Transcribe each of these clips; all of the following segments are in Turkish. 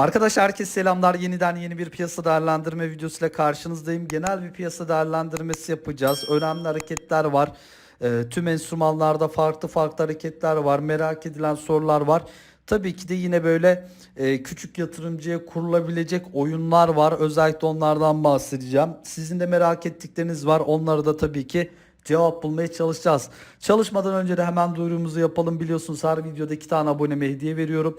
Arkadaşlar herkese selamlar. Yeniden yeni bir piyasa değerlendirme videosuyla karşınızdayım. Genel bir piyasa değerlendirmesi yapacağız. Önemli hareketler var. Ee, tüm enstrümanlarda farklı farklı hareketler var. Merak edilen sorular var. Tabii ki de yine böyle e, küçük yatırımcıya kurulabilecek oyunlar var. Özellikle onlardan bahsedeceğim. Sizin de merak ettikleriniz var. Onları da tabii ki cevap bulmaya çalışacağız. Çalışmadan önce de hemen duyurumuzu yapalım. Biliyorsunuz her videoda iki tane aboneme hediye veriyorum.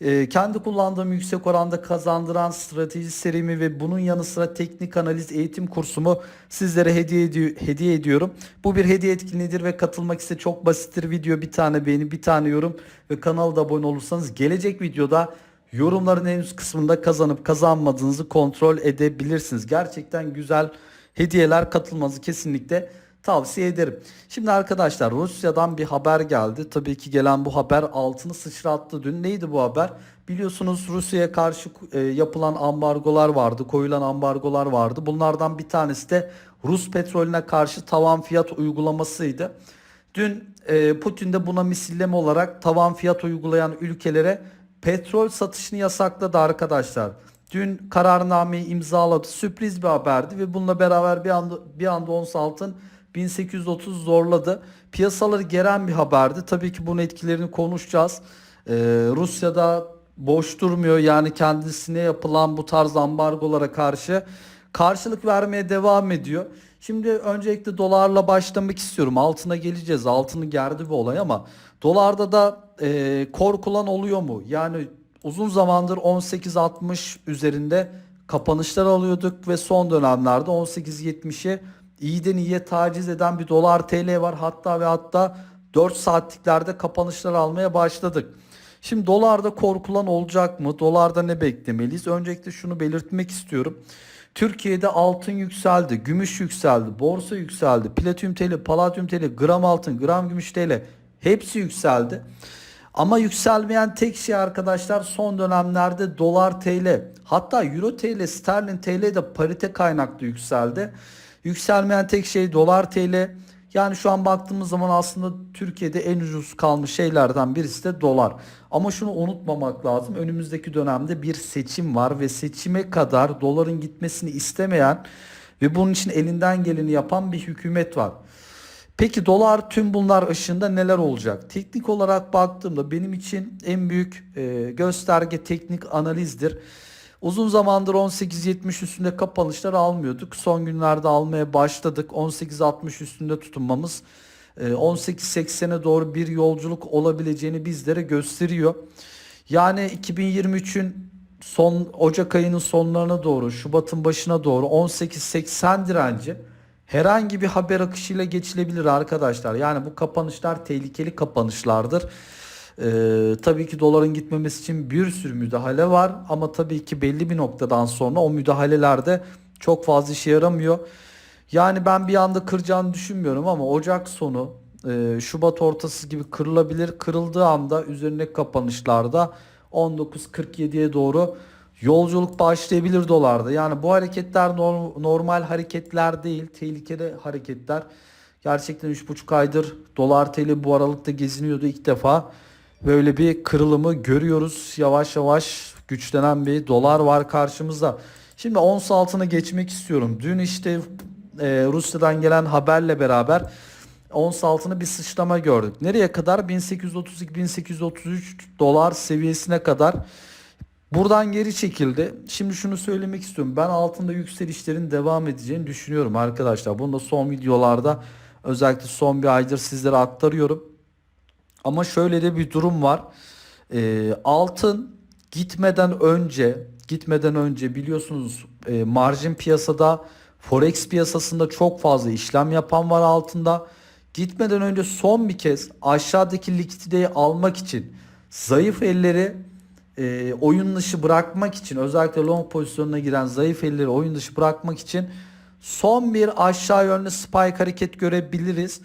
Ee, kendi kullandığım yüksek oranda kazandıran strateji serimi ve bunun yanı sıra teknik analiz eğitim kursumu sizlere hediye, edi- hediye ediyorum. Bu bir hediye etkinliğidir ve katılmak ise çok basittir. Video bir tane beğeni, bir tane yorum ve kanala da abone olursanız gelecek videoda yorumların en üst kısmında kazanıp kazanmadığınızı kontrol edebilirsiniz. Gerçekten güzel hediyeler katılmanızı kesinlikle tavsiye ederim. Şimdi arkadaşlar Rusya'dan bir haber geldi. Tabii ki gelen bu haber altını sıçrattı dün. Neydi bu haber? Biliyorsunuz Rusya'ya karşı e, yapılan ambargolar vardı, koyulan ambargolar vardı. Bunlardan bir tanesi de Rus petrolüne karşı tavan fiyat uygulamasıydı. Dün e, Putin de buna misilleme olarak tavan fiyat uygulayan ülkelere petrol satışını yasakladı arkadaşlar. Dün kararnameyi imzaladı. Sürpriz bir haberdi ve bununla beraber bir anda bir anda ons altın 1830 zorladı. Piyasaları geren bir haberdi. Tabii ki bunun etkilerini konuşacağız. Ee, Rusya'da boş durmuyor. Yani kendisine yapılan bu tarz ambargolara karşı karşılık vermeye devam ediyor. Şimdi öncelikle dolarla başlamak istiyorum. Altına geleceğiz. Altını gerdi bir olay ama dolarda da e, korkulan oluyor mu? Yani uzun zamandır 18.60 üzerinde kapanışlar alıyorduk ve son dönemlerde 18.70'e iyiden iyiye taciz eden bir dolar TL var. Hatta ve hatta 4 saatliklerde kapanışlar almaya başladık. Şimdi dolarda korkulan olacak mı? Dolarda ne beklemeliyiz? Öncelikle şunu belirtmek istiyorum. Türkiye'de altın yükseldi, gümüş yükseldi, borsa yükseldi, platin TL, paladyum TL, gram altın, gram gümüş TL hepsi yükseldi. Ama yükselmeyen tek şey arkadaşlar son dönemlerde dolar TL hatta euro TL, sterlin TL de parite kaynaklı yükseldi. Yükselmeyen tek şey dolar TL. Yani şu an baktığımız zaman aslında Türkiye'de en ucuz kalmış şeylerden birisi de dolar. Ama şunu unutmamak lazım. Önümüzdeki dönemde bir seçim var ve seçime kadar doların gitmesini istemeyen ve bunun için elinden geleni yapan bir hükümet var. Peki dolar tüm bunlar ışığında neler olacak? Teknik olarak baktığımda benim için en büyük e, gösterge teknik analizdir. Uzun zamandır 18.70 üstünde kapanışlar almıyorduk. Son günlerde almaya başladık. 18.60 üstünde tutunmamız e, 18.80'e doğru bir yolculuk olabileceğini bizlere gösteriyor. Yani 2023'ün son Ocak ayının sonlarına doğru, Şubat'ın başına doğru 18.80 direnci herhangi bir haber akışıyla geçilebilir arkadaşlar. Yani bu kapanışlar tehlikeli kapanışlardır. Ee, tabii ki doların gitmemesi için bir sürü müdahale var ama tabii ki belli bir noktadan sonra o müdahalelerde çok fazla işe yaramıyor. Yani ben bir anda kıracağını düşünmüyorum ama Ocak sonu e, Şubat ortası gibi kırılabilir. Kırıldığı anda üzerine kapanışlarda 19.47'ye doğru yolculuk başlayabilir dolarda. Yani bu hareketler norm- normal hareketler değil, tehlikeli hareketler. Gerçekten 3,5 aydır dolar TL bu aralıkta geziniyordu ilk defa. Böyle bir kırılımı görüyoruz. Yavaş yavaş güçlenen bir dolar var karşımızda. Şimdi ons altına geçmek istiyorum. Dün işte e, Rusya'dan gelen haberle beraber ons altına bir sıçrama gördük. Nereye kadar? 1832-1833 dolar seviyesine kadar buradan geri çekildi. Şimdi şunu söylemek istiyorum. Ben altında yükselişlerin devam edeceğini düşünüyorum arkadaşlar. Bunu da son videolarda özellikle son bir aydır sizlere aktarıyorum. Ama şöyle de bir durum var. Ee, altın gitmeden önce gitmeden önce biliyorsunuz e, marjin piyasada forex piyasasında çok fazla işlem yapan var altında. Gitmeden önce son bir kez aşağıdaki likiditeyi almak için zayıf elleri e, oyun dışı bırakmak için özellikle long pozisyonuna giren zayıf elleri oyun dışı bırakmak için son bir aşağı yönlü spike hareket görebiliriz.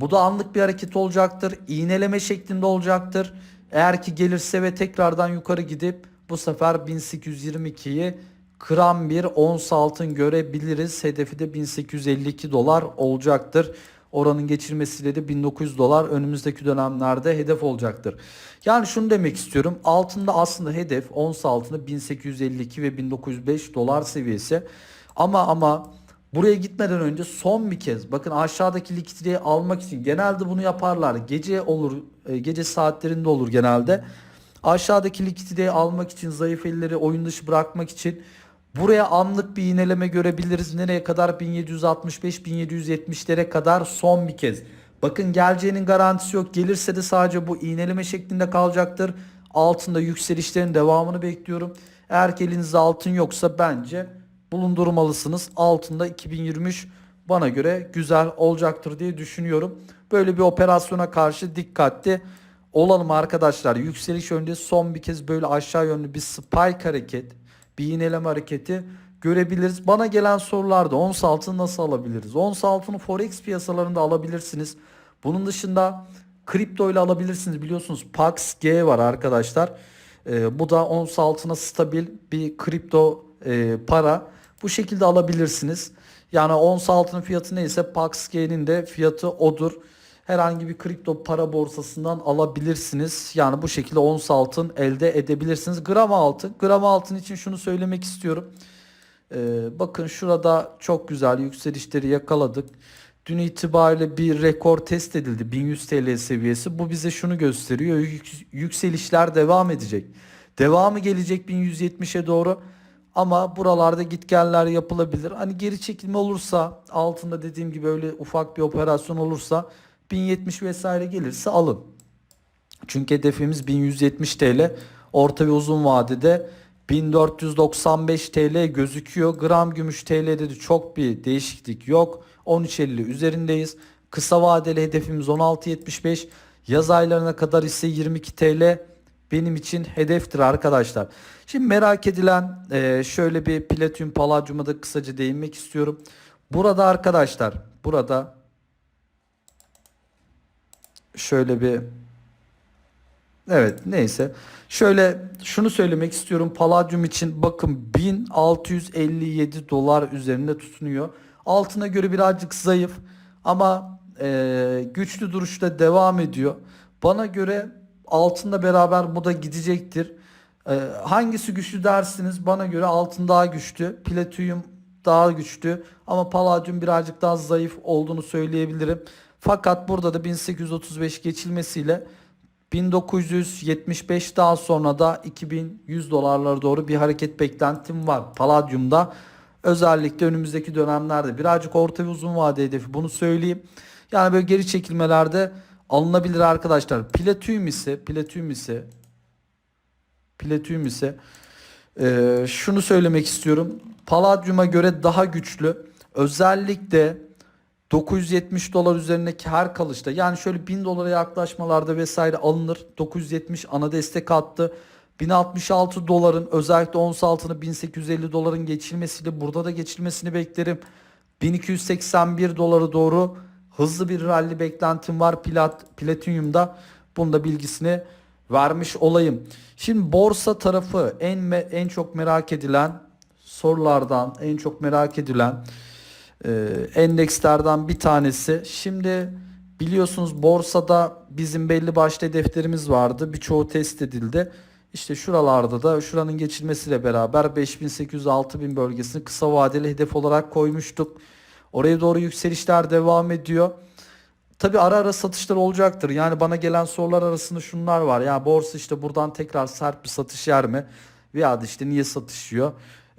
Bu da anlık bir hareket olacaktır. İğneleme şeklinde olacaktır. Eğer ki gelirse ve tekrardan yukarı gidip bu sefer 1822'yi kıran bir ons altın görebiliriz. Hedefi de 1852 dolar olacaktır. Oranın geçirmesiyle de 1900 dolar önümüzdeki dönemlerde hedef olacaktır. Yani şunu demek istiyorum. Altında aslında hedef ons altında 1852 ve 1905 dolar seviyesi. Ama ama buraya gitmeden önce son bir kez bakın aşağıdaki likiditeyi almak için genelde bunu yaparlar. Gece olur e, gece saatlerinde olur genelde. Aşağıdaki likiditeyi almak için zayıf elleri oyun dışı bırakmak için buraya anlık bir iğneleme görebiliriz. Nereye kadar 1765-1770'lere kadar son bir kez. Bakın geleceğinin garantisi yok. Gelirse de sadece bu iğneleme şeklinde kalacaktır. Altında yükselişlerin devamını bekliyorum. Eğer elinizde altın yoksa bence bulundurmalısınız. Altında 2023 bana göre güzel olacaktır diye düşünüyorum. Böyle bir operasyona karşı dikkatli olalım arkadaşlar. Yükseliş önünde son bir kez böyle aşağı yönlü bir spike hareket, bir iğneleme hareketi görebiliriz. Bana gelen sorularda ons altını nasıl alabiliriz? Ons altını forex piyasalarında alabilirsiniz. Bunun dışında kripto ile alabilirsiniz. Biliyorsunuz Pax G var arkadaşlar. Ee, bu da ons altına stabil bir kripto e, para. Bu şekilde alabilirsiniz. Yani ons altının fiyatı neyse Pax de fiyatı odur. Herhangi bir kripto para borsasından alabilirsiniz. Yani bu şekilde ons altın elde edebilirsiniz. Gram altın. Gram altın için şunu söylemek istiyorum. Ee, bakın şurada çok güzel yükselişleri yakaladık. Dün itibariyle bir rekor test edildi 1100 TL seviyesi. Bu bize şunu gösteriyor. Yük- yükselişler devam edecek. Devamı gelecek 1170'e doğru. Ama buralarda gitgeller yapılabilir. Hani geri çekilme olursa altında dediğim gibi öyle ufak bir operasyon olursa 1070 vesaire gelirse alın. Çünkü hedefimiz 1170 TL. Orta ve uzun vadede 1495 TL gözüküyor. Gram gümüş TL'de de çok bir değişiklik yok. 13.50 üzerindeyiz. Kısa vadeli hedefimiz 16.75. Yaz aylarına kadar ise 22 TL benim için hedeftir arkadaşlar. Şimdi merak edilen e, şöyle bir platin paladyuma da kısaca değinmek istiyorum. Burada arkadaşlar burada şöyle bir Evet neyse. Şöyle şunu söylemek istiyorum. Palladium için bakın 1657 dolar üzerinde tutunuyor. Altına göre birazcık zayıf ama e, güçlü duruşta devam ediyor. Bana göre altında beraber bu da gidecektir. E, hangisi güçlü dersiniz? Bana göre altın daha güçlü. Platinum daha güçlü ama Palladium birazcık daha zayıf olduğunu söyleyebilirim. Fakat burada da 1835 geçilmesiyle 1975 daha sonra da 2100 dolarlara doğru bir hareket beklentim var. Palladium'da özellikle önümüzdeki dönemlerde birazcık orta ve uzun vade hedefi bunu söyleyeyim. Yani böyle geri çekilmelerde alınabilir arkadaşlar. Platinum ise Platinum ise Platinum ise e, şunu söylemek istiyorum. Palladium'a göre daha güçlü. Özellikle 970 dolar üzerindeki her kalışta yani şöyle 1000 dolara yaklaşmalarda vesaire alınır. 970 ana destek attı. 1066 doların özellikle ons altını 1850 doların geçilmesiyle burada da geçilmesini beklerim. 1281 dolara doğru hızlı bir rally beklentim var plat, platinyumda. Bunun da bilgisini vermiş olayım. Şimdi borsa tarafı en en çok merak edilen sorulardan en çok merak edilen e, endekslerden bir tanesi. Şimdi biliyorsunuz borsada bizim belli başlı hedeflerimiz vardı. Birçoğu test edildi. İşte şuralarda da şuranın geçilmesiyle beraber 5800-6000 bölgesini kısa vadeli hedef olarak koymuştuk. Oraya doğru yükselişler devam ediyor. Tabi ara ara satışlar olacaktır. Yani bana gelen sorular arasında şunlar var. Ya borsa işte buradan tekrar sert bir satış yer mi? Veya işte niye satışıyor?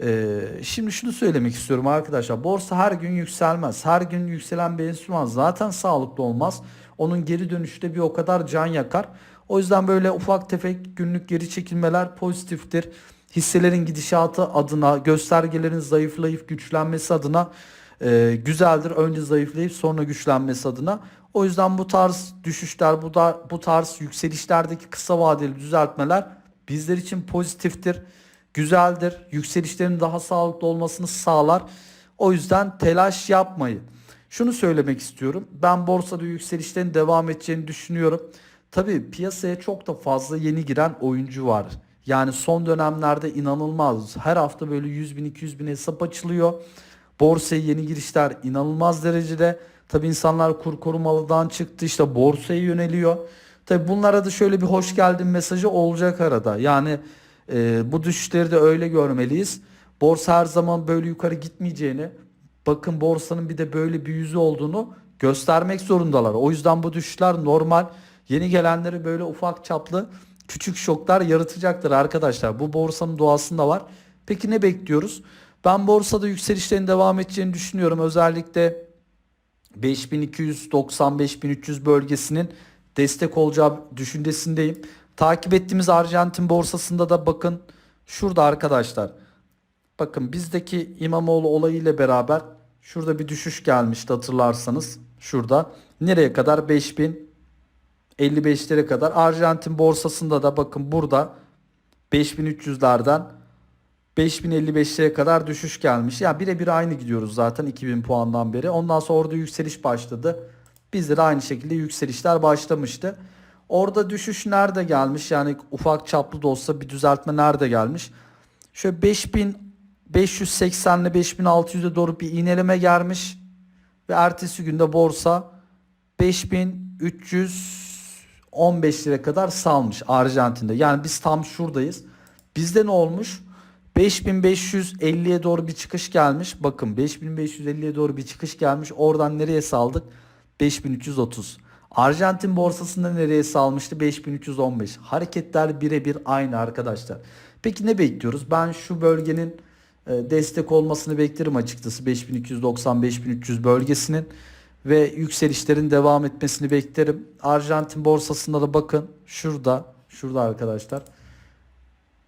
Ee, şimdi şunu söylemek istiyorum arkadaşlar. Borsa her gün yükselmez. Her gün yükselen bir enstrüman zaten sağlıklı olmaz. Onun geri dönüşü de bir o kadar can yakar. O yüzden böyle ufak tefek günlük geri çekilmeler pozitiftir. Hisselerin gidişatı adına, göstergelerin zayıflayıp güçlenmesi adına e, güzeldir. Önce zayıflayıp sonra güçlenmesi adına. O yüzden bu tarz düşüşler, bu da bu tarz yükselişlerdeki kısa vadeli düzeltmeler bizler için pozitiftir, güzeldir. Yükselişlerin daha sağlıklı olmasını sağlar. O yüzden telaş yapmayın. Şunu söylemek istiyorum. Ben borsada yükselişlerin devam edeceğini düşünüyorum. Tabii piyasaya çok da fazla yeni giren oyuncu var. Yani son dönemlerde inanılmaz. Her hafta böyle 100 bin 200 bin hesap açılıyor. Borsaya yeni girişler inanılmaz derecede. Tabi insanlar kur korumalıdan çıktı işte borsaya yöneliyor. Tabi bunlara da şöyle bir hoş geldin mesajı olacak arada. Yani e, bu düşüşleri de öyle görmeliyiz. Borsa her zaman böyle yukarı gitmeyeceğini, bakın borsanın bir de böyle bir yüzü olduğunu göstermek zorundalar. O yüzden bu düşüşler normal. Yeni gelenleri böyle ufak çaplı küçük şoklar yaratacaktır arkadaşlar. Bu borsanın doğasında var. Peki ne bekliyoruz? Ben borsada yükselişlerin devam edeceğini düşünüyorum. Özellikle 5290-5300 bölgesinin destek olacağı düşüncesindeyim. Takip ettiğimiz Arjantin borsasında da bakın şurada arkadaşlar. Bakın bizdeki İmamoğlu olayıyla beraber şurada bir düşüş gelmişti hatırlarsanız. Şurada nereye kadar 5000 55'lere kadar. Arjantin borsasında da bakın burada 5300'lerden 5055'lere kadar düşüş gelmiş. Yani birebir aynı gidiyoruz zaten 2000 puandan beri. Ondan sonra orada yükseliş başladı. Bizde de aynı şekilde yükselişler başlamıştı. Orada düşüş nerede gelmiş? Yani ufak çaplı da olsa bir düzeltme nerede gelmiş? Şöyle 5580 ile 5600'e doğru bir iğneleme gelmiş. Ve ertesi günde borsa 5315 lira kadar salmış Arjantin'de. Yani biz tam şuradayız. Bizde ne olmuş? 5550'ye doğru bir çıkış gelmiş. Bakın 5550'ye doğru bir çıkış gelmiş. Oradan nereye saldık? 5330. Arjantin borsasında nereye salmıştı? 5315. Hareketler birebir aynı arkadaşlar. Peki ne bekliyoruz? Ben şu bölgenin e, destek olmasını beklerim açıkçası 5290-5300 bölgesinin ve yükselişlerin devam etmesini beklerim. Arjantin borsasında da bakın şurada şurada arkadaşlar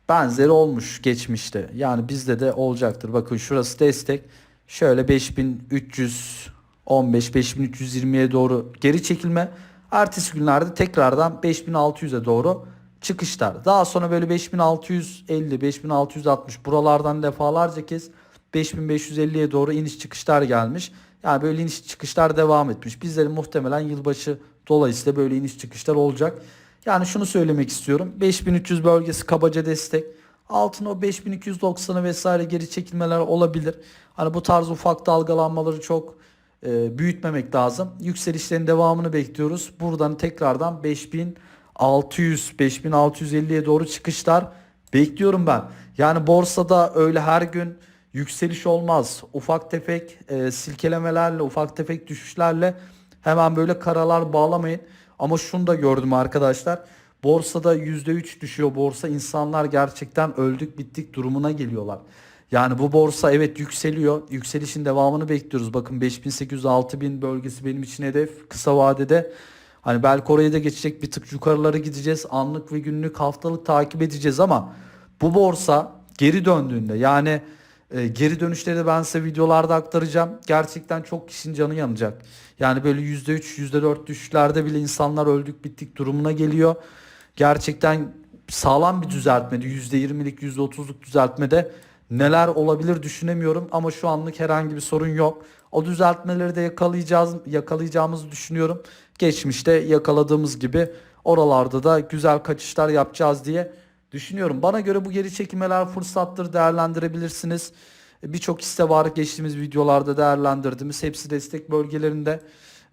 benzeri olmuş geçmişte. Yani bizde de olacaktır. Bakın şurası destek. Şöyle 5315 5320'ye doğru geri çekilme. Ertesi günlerde tekrardan 5600'e doğru çıkışlar. Daha sonra böyle 5650 5660 buralardan defalarca kez 5550'ye doğru iniş çıkışlar gelmiş. Yani böyle iniş çıkışlar devam etmiş. Bizlerin muhtemelen yılbaşı dolayısıyla böyle iniş çıkışlar olacak. Yani şunu söylemek istiyorum. 5300 bölgesi kabaca destek. Altına o 5290'ı vesaire geri çekilmeler olabilir. Hani bu tarz ufak dalgalanmaları çok e, büyütmemek lazım. Yükselişlerin devamını bekliyoruz. Buradan tekrardan 5600 5650'ye doğru çıkışlar bekliyorum ben. Yani borsada öyle her gün yükseliş olmaz. Ufak tefek e, silkelemelerle, ufak tefek düşüşlerle hemen böyle karalar bağlamayın. Ama şunu da gördüm arkadaşlar. Borsada %3 düşüyor borsa. İnsanlar gerçekten öldük bittik durumuna geliyorlar. Yani bu borsa evet yükseliyor. Yükselişin devamını bekliyoruz. Bakın 5800-6000 bölgesi benim için hedef. Kısa vadede hani belki oraya da geçecek bir tık yukarılara gideceğiz. Anlık ve günlük haftalık takip edeceğiz ama bu borsa geri döndüğünde yani e, geri dönüşleri de ben size videolarda aktaracağım. Gerçekten çok kişinin canı yanacak. Yani böyle %3, %4 düşüşlerde bile insanlar öldük bittik durumuna geliyor. Gerçekten sağlam bir düzeltmede %20'lik %30'luk düzeltmede neler olabilir düşünemiyorum ama şu anlık herhangi bir sorun yok. O düzeltmeleri de yakalayacağız yakalayacağımızı düşünüyorum. Geçmişte yakaladığımız gibi oralarda da güzel kaçışlar yapacağız diye düşünüyorum. Bana göre bu geri çekilmeler fırsattır değerlendirebilirsiniz. Birçok hisse var geçtiğimiz videolarda değerlendirdiğimiz hepsi destek bölgelerinde.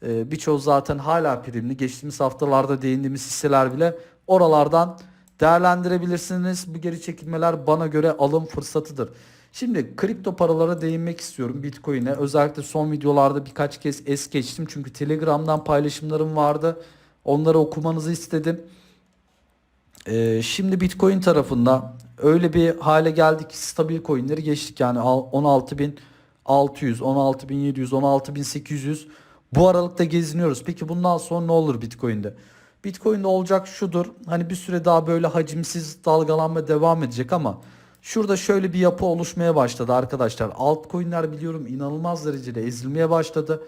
Ee, Birçoğu zaten hala primli. Geçtiğimiz haftalarda değindiğimiz hisseler bile oralardan değerlendirebilirsiniz. Bu geri çekilmeler bana göre alım fırsatıdır. Şimdi kripto paralara değinmek istiyorum Bitcoin'e. Özellikle son videolarda birkaç kez es geçtim. Çünkü Telegram'dan paylaşımlarım vardı. Onları okumanızı istedim. Ee, şimdi Bitcoin tarafında öyle bir hale geldik ki stabil coinleri geçtik. Yani 16.600, 16.700, 16.800 bu aralıkta geziniyoruz. Peki bundan sonra ne olur Bitcoin'de? Bitcoin'de olacak şudur. Hani bir süre daha böyle hacimsiz dalgalanma devam edecek ama şurada şöyle bir yapı oluşmaya başladı arkadaşlar. Altcoin'ler biliyorum inanılmaz derecede ezilmeye başladı.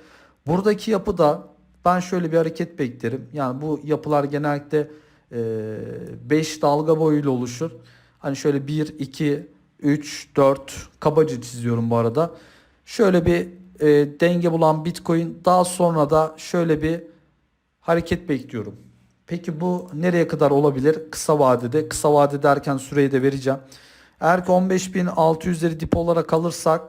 Buradaki yapıda ben şöyle bir hareket beklerim. Yani bu yapılar genellikle 5 dalga boyuyla oluşur. Hani şöyle 1, 2, 3, 4 kabaca çiziyorum bu arada. Şöyle bir e, denge bulan Bitcoin daha sonra da şöyle bir hareket bekliyorum. Peki bu nereye kadar olabilir? Kısa vadede. Kısa vade derken süreyi de vereceğim. Eğer ki 15.600'leri dip olarak alırsak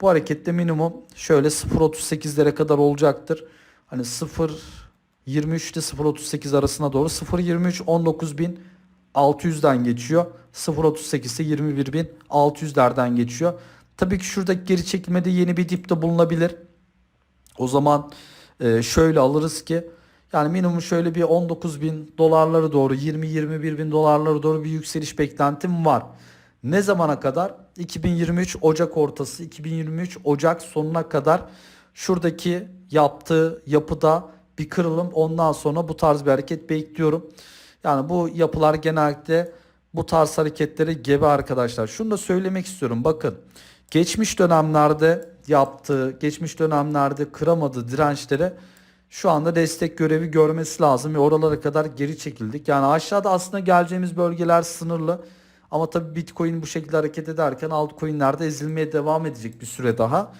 Bu harekette minimum şöyle 0.38'lere kadar olacaktır. Hani 0 23 ile 0.38 arasına doğru 0.23 19.600'den geçiyor. 0.38 ise 21.600'lerden geçiyor. Tabii ki şuradaki geri çekilmede yeni bir dip de bulunabilir. O zaman e, şöyle alırız ki yani minimum şöyle bir 19 bin dolarları doğru 20-21 bin dolarları doğru bir yükseliş beklentim var. Ne zamana kadar? 2023 Ocak ortası 2023 Ocak sonuna kadar şuradaki yaptığı yapıda bir kırılım ondan sonra bu tarz bir hareket bekliyorum. Yani bu yapılar genellikle bu tarz hareketlere gebe arkadaşlar. Şunu da söylemek istiyorum bakın. Geçmiş dönemlerde yaptığı, geçmiş dönemlerde kıramadığı dirençlere şu anda destek görevi görmesi lazım ve oralara kadar geri çekildik. Yani aşağıda aslında geleceğimiz bölgeler sınırlı. Ama tabii Bitcoin bu şekilde hareket ederken altcoin'lerde ezilmeye devam edecek bir süre daha.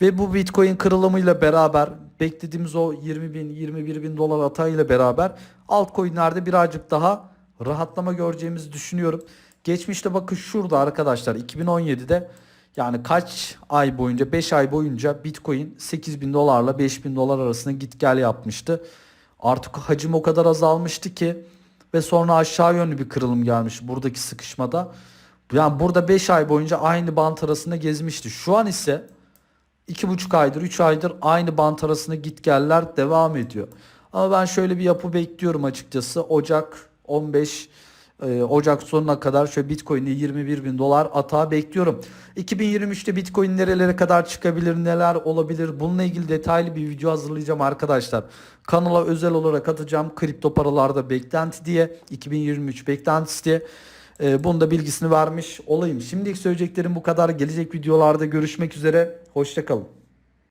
Ve bu Bitcoin kırılımıyla beraber beklediğimiz o 20 bin 21 bin dolar atağıyla beraber altcoin'lerde birazcık daha rahatlama göreceğimizi düşünüyorum. Geçmişte bakın şurada arkadaşlar 2017'de yani kaç ay boyunca 5 ay boyunca Bitcoin 8 bin dolarla 5 bin dolar arasında git gel yapmıştı. Artık hacim o kadar azalmıştı ki ve sonra aşağı yönlü bir kırılım gelmiş buradaki sıkışmada. Yani burada 5 ay boyunca aynı bant arasında gezmişti. Şu an ise 2,5 aydır 3 aydır aynı bant arasında git geller devam ediyor. Ama ben şöyle bir yapı bekliyorum açıkçası. Ocak 15 e, Ocak sonuna kadar şöyle Bitcoin'e 21 bin dolar atağı bekliyorum. 2023'te Bitcoin nerelere kadar çıkabilir, neler olabilir? Bununla ilgili detaylı bir video hazırlayacağım arkadaşlar. Kanala özel olarak atacağım kripto paralarda beklenti diye 2023 beklentisi diye. E, bunun da bilgisini vermiş olayım. Şimdilik söyleyeceklerim bu kadar. Gelecek videolarda görüşmek üzere. Hoşçakalın.